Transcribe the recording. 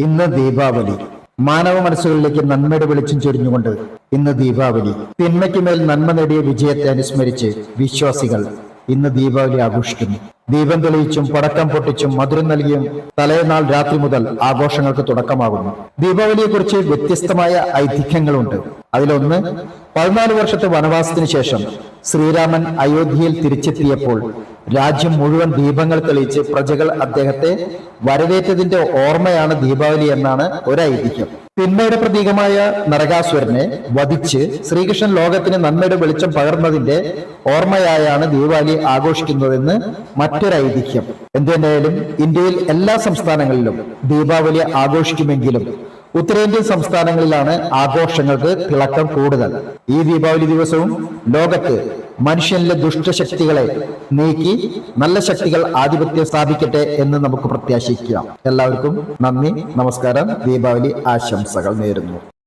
ഇന്ന് ദീപാവലി. മാനവ മനസ്സുകളിലേക്ക് നന്മയുടെ വെളിച്ചം ചൊരിഞ്ഞുകൊണ്ട് ഇന്ന് ദീപാവലി. തിന്മയ്ക്ക് മേൽ നന്മ നേടിയ വിജയത്തെ അനുസ്മരിച്ച് വിശ്വാസികൾ ഇന്ന് ദീപാവലി ആഘോഷിക്കുന്നു. ദീപം തെളിയിച്ചും പടക്കം പൊട്ടിച്ചും മധുരം നൽകിയും തലേനാൾ രാത്രി മുതൽ ആഘോഷങ്ങൾക്ക് തുടക്കമാകുന്നു. ദീപാവലിയെക്കുറിച്ച് വ്യത്യസ്തമായ ഐതിഹ്യങ്ങളുണ്ട്. അതിലൊന്ന് പതിനാല് വർഷത്തെ വനവാസത്തിന് ശേഷം ശ്രീരാമൻ അയോധ്യയിൽ തിരിച്ചെത്തിയപ്പോൾ രാജ്യം മുഴുവൻ ദീപങ്ങൾ തെളിയിച്ച് പ്രജകൾ അദ്ദേഹത്തെ വരവേറ്റതിന്റെ ഓർമ്മയാണ് ദീപാവലി എന്നാണ് ഒരു ഐതിഹ്യം തിന്മയുടെ പ്രതീകമായ നരകാസുരനെ വധിച്ച് ശ്രീകൃഷ്ണൻ ലോകത്തിന് നന്മയുടെ വെളിച്ചം പകർന്നതിന്റെ ഓർമ്മയായാണ് ദീപാവലി ആഘോഷിക്കുന്നതെന്ന് മറ്റൊരു ഐതിഹ്യം എന്തുതന്നെയാലും ഇന്ത്യയിൽ എല്ലാ സംസ്ഥാനങ്ങളിലും ദീപാവലി ആഘോഷിക്കുമെങ്കിലും ഉത്തരേന്ത്യൻ സംസ്ഥാനങ്ങളിലാണ് ആഘോഷങ്ങൾക്ക് തിളക്കം കൂടുതൽ. ഈ ദീപാവലി ദിവസവും ലോകത്ത് മനുഷ്യനിലെ ദുഷ്ടശക്തികളെ നീക്കി നല്ല ശക്തികൾ ആധിപത്യം സ്ഥാപിക്കട്ടെ എന്ന് നമുക്ക് പ്രത്യാശിക്കാം. എല്ലാവർക്കും നന്ദി നമസ്കാരം ദീപാവലി ആശംസകൾ നേരുന്നു.